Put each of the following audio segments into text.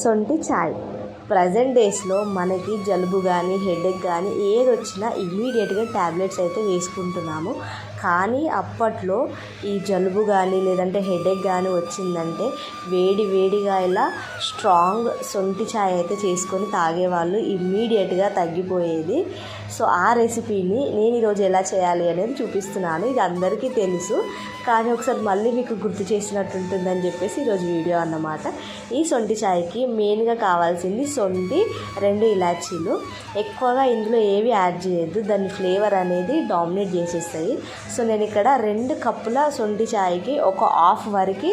సొంటి ఛాయ్ ప్రజెంట్ డేస్లో మనకి జలుబు కానీ హెడేక్ కానీ ఏది వచ్చినా ఇమ్మీడియట్గా ట్యాబ్లెట్స్ అయితే వేసుకుంటున్నాము. కానీ అప్పట్లో ఈ జలుబు కానీ లేదంటే హెడేక్ కానీ వచ్చిందంటే వేడి వేడిగా ఇలా స్ట్రాంగ్ సొంటి ఛాయ్ అయితే చేసుకొని తాగేవాళ్ళు ఇమ్మీడియట్గా తగ్గిపోయేది. సో ఆ రెసిపీని నేను ఈరోజు ఎలా చేయాలి అనేది చూపిస్తున్నాను. ఇది అందరికీ తెలుసు. కానీ ఒకసారి మళ్ళీ మీకు గుర్తు చేసినట్టు ఉంటుందని చెప్పేసి ఈరోజు వీడియో అన్నమాట. ఈ సొంటి ఛాయ్కి మెయిన్గా కావాల్సింది సొంటి రెండు ఇలాచీలు. ఎక్కువగా ఇందులో ఏవి యాడ్ చేయొద్దు. దాని ఫ్లేవర్ అనేది డామినేట్ చేసేస్తాయి. సో నేను ఇక్కడ రెండు కప్పుల సొంటి ఛాయ్కి ఒక హాఫ్ వరకు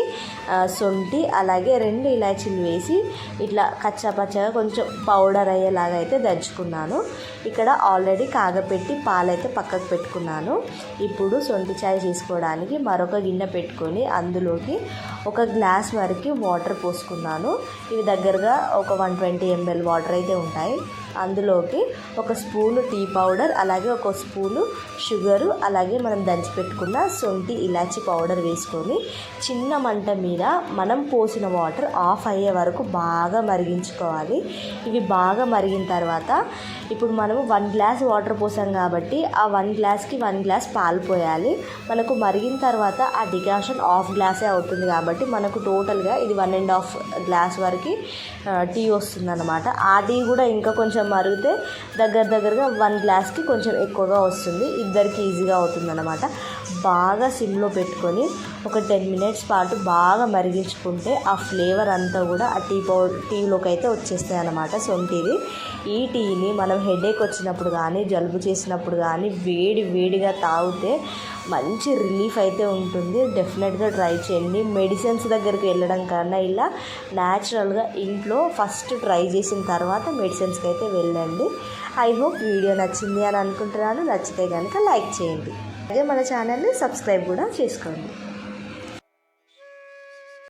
సొంటి అలాగే రెండు ఇలాచీలు వేసి ఇట్లా కచ్చా పచ్చగా కొంచెం పౌడర్ అయ్యేలాగా అయితే దంచుకున్నాను. ఇక్కడ ఆల్రెడీ కాగపెట్టి పాలైతే పక్కకు పెట్టుకున్నాను. ఇప్పుడు సొంటి ఛాయ్ చేసుకోవడానికి మరొక గిన్నె పెట్టుకొని అందులోకి ఒక గ్లాస్ వరకు వాటర్ పోసుకున్నాను. ఇవి దగ్గరగా ఒక వన్ ట్వంటీ ఎంఎల్ వాటర్ అయితే ఉంటాయి. అందులోకి ఒక స్పూను టీ పౌడర్ అలాగే ఒక స్పూను షుగరు అలాగే మనం దంచి పెట్టుకున్న సొంటి ఇలాచి పౌడర్ వేసుకొని చిన్న మంట మీద మనం పోసిన వాటర్ ఆఫ్ అయ్యే వరకు బాగా మరిగించుకోవాలి. ఇవి బాగా మరిగిన తర్వాత ఇప్పుడు మనము వన్ గ్లాస్ వాటర్ పోసాం కాబట్టి ఆ వన్ గ్లాస్కి వన్ గ్లాస్ పాలు పోయాలి. మనకు మరిగిన తర్వాత ఆ డికాషన్ హాఫ్ గ్లాసే అవుతుంది కాబట్టి మనకు టోటల్గా ఇది వన్ అండ్ హాఫ్ గ్లాస్ వరకు టీ వస్తుంది అనమాట ఆ టీ కూడా ఇంకా కొంచెం కొంచెం మరిగితే దగ్గర దగ్గరగా వన్ గ్లాస్కి కొంచెం ఎక్కువగా వస్తుంది. ఇద్దరికి ఈజీగా అవుతుంది అనమాట బాగా సిమ్లో పెట్టుకొని ఒక టెన్ మినిట్స్ పాటు బాగా మరిగించుకుంటే ఆ ఫ్లేవర్ అంతా కూడా ఆ టీ పౌడర్ టీలోకి అయితే వచ్చేస్తాయి అనమాట సొంటిది ఈ టీని మనం హెడేక్ వచ్చినప్పుడు కానీ జలుబు చేసినప్పుడు కానీ వేడి వేడిగా తాగితే మంచి రిలీఫ్ అయితే ఉంటుంది. డెఫినెట్గా ట్రై చేయండి. మెడిసిన్స్ దగ్గరికి వెళ్ళడం కన్నా ఇలా న్యాచురల్గా ఇంట్లో ఫస్ట్ ట్రై చేసిన తర్వాత మెడిసిన్స్కి అయితే వెళ్ళండి. ఐ హోప్ వీడియో నచ్చింది అని అనుకుంటున్నాను. నచ్చితే కనుక లైక్ చేయండి. అలాగే మన ఛానల్ని సబ్స్క్రైబ్ కూడా చేసుకోండి.